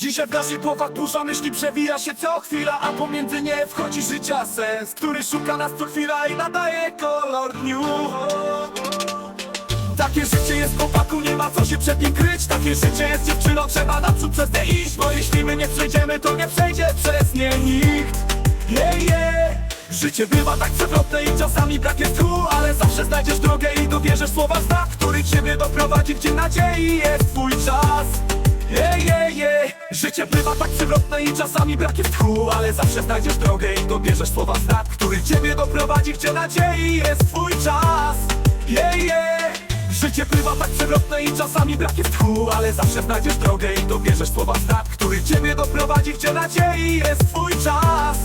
Dzisiaj w naszych głowach dużo myśli przewija się co chwila A pomiędzy nie wchodzi życia sens Który szuka nas co chwila i nadaje kolor dniu. Takie życie jest chłopaku, nie ma co się przed nim kryć. Takie życie jest dziewczyną, trzeba naprzód przez nie iść Bo jeśli my nie przejdziemy, to nie przejdzie przez nie nikt. Yeah, yeah. Życie bywa tak przewrotne i czasami brak jest tchu Ale zawsze znajdziesz drogę i dowierzesz słowa znak Który ciebie doprowadzi, gdzie nadziei jest twój czas yeah, yeah, yeah. Życie bywa tak przewrotne i czasami brak jest tchu Ale zawsze znajdziesz drogę i dobierzesz słowa znak Który ciebie doprowadzi, gdzie nadziei jest twój czas yeah, yeah. Życie bywa tak przewrotne i czasami brak jest tchu Ale zawsze znajdziesz drogę i dobierzesz słowa znak Który ciebie doprowadzi, gdzie nadziei jest twój czas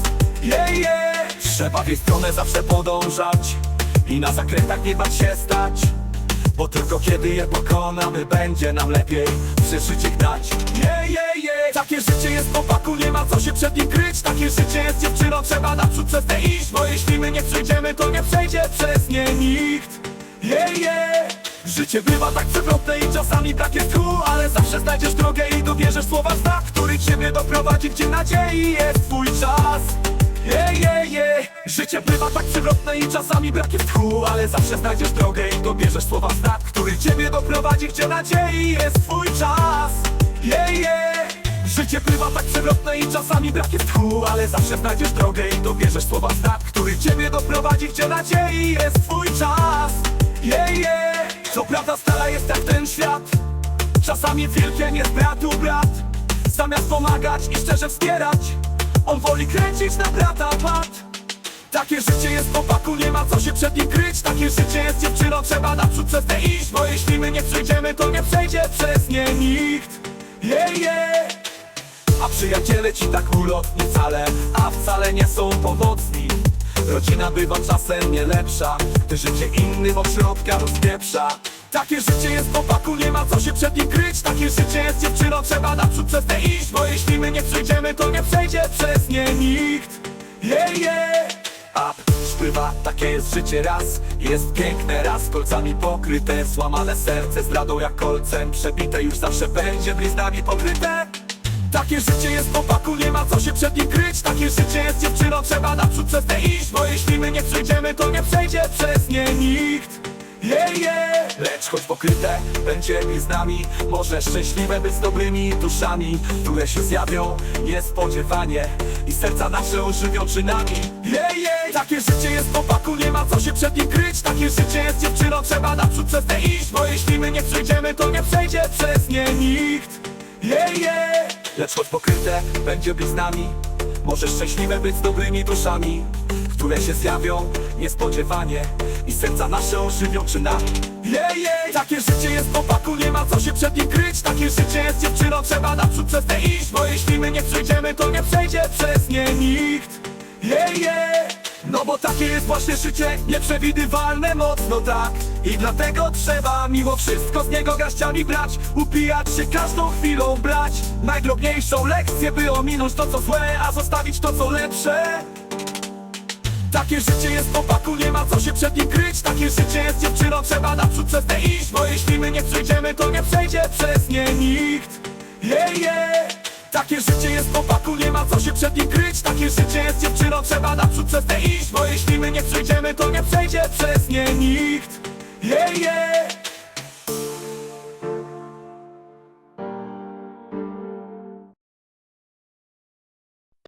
yeah, yeah. Trzeba w jej stronę zawsze podążać I na zakrętach nie bać się stać Bo tylko kiedy je pokonamy będzie nam lepiej. Przeżyć ich dać. Yeah, yeah, yeah. Takie życie jest chłopaku, nie ma co się przed nim kryć. Takie życie jest dziewczyną, trzeba naprzód przez te iść. Bo jeśli my nie przejdziemy, to nie przejdzie przez nie nikt. Yeah, yeah. Życie bywa tak przewrotne i czasami brak jest tchu Ale zawsze znajdziesz drogę i dobierzesz słowa znak Który ciebie doprowadzi, gdzie nadziei. Jest twój czas yeah, yeah, yeah. Życie bywa tak przewrotne i czasami brak jest tchu Ale zawsze znajdziesz drogę i dobierzesz słowa znak Który ciebie doprowadzi, gdzie nadziei jest twój czas yeah, yeah. Życie bywa tak przewrotne i czasami brak jest tchu Ale zawsze znajdziesz drogę i dobierzesz słowa znak Który ciebie doprowadzi, gdzie nadziei jest twój czas yeah, yeah. Co prawda stara jest jak ten świat Czasami wielkie jest bratu brat Zamiast pomagać i szczerze wspierać On woli kręcić na brata pat takie życie jest chłopaku, nie ma co się przed nim kryć. Takie życie jest dziewczyną, trzeba naprzód przez te iść Bo jeśli my nie przejdziemy, to nie przejdzie przez nie nikt. Yeah, yeah A przyjaciele ci tak ulotni wcale A wcale nie są pomocni. Rodzina bywa czasem nie lepsza Gdy życie innym od środka rozpieprza Takie życie jest chłopaku, nie ma co się przed nim kryć. Takie życie jest dziewczyną, trzeba naprzód przez te iść Bo jeśli my nie przejdziemy, to nie przejdzie przez nie nikt. Yeah, yeah. Up, śpływa, takie jest życie raz. Jest piękne raz, kolcami pokryte. Złamane serce zdradą jak kolcem. Przebite już zawsze będzie bliznami pokryte. Takie życie jest chłopaku, nie ma co się przed nim kryć. Takie życie jest dziewczyną, trzeba naprzód przez te iść Bo jeśli my nie przejdziemy, to nie przejdzie przez nie nikt. Yeah, yeah. Choć pokryte będzie bliznami Może szczęśliwe być z dobrymi duszami Które się zjawią. Niespodziewanie I serca nasze ożywią czynami. Yeah, yeah. Takie życie jest chłopaku, nie ma co się przed nim kryć. Takie życie jest dziewczyną, trzeba naprzód przez te iść. Bo jeśli my nie przejdziemy, to nie przejdzie przez nie nikt. Yeah, yeah. Lecz choć pokryte będzie bliznami Może szczęśliwe być z dobrymi duszami Które się zjawią. Niespodziewanie I serca nasze ożywią czynami yeah, yeah. Takie życie jest chłopaku, nie ma co się przed nim kryć. Takie życie jest dziewczyną, trzeba naprzód przez te iść Bo jeśli my nie przejdziemy, to nie przejdzie przez nie nikt. Yeah, yeah. No bo takie jest właśnie życie, nieprzewidywalne mocno tak. I dlatego trzeba miło wszystko z niego garściami brać. Upijać się każdą chwilą brać Najdrobniejszą lekcję, by ominąć to co złe A zostawić to co lepsze takie życie jest chłopaku, nie ma co się przed nim kryć. Takie życie jest dziewczyną, trzeba naprzód przez te iść Bo jeśli my nie przejdziemy, to nie przejdzie przez nie nikt. Yeah, yeah takie życie jest chłopaku, nie ma co się przed nim kryć. Takie życie jest dziewczyną, trzeba naprzód przez te iść Bo jeśli my nie przejdziemy, to nie przejdzie przez nie nikt. Yeah, yeah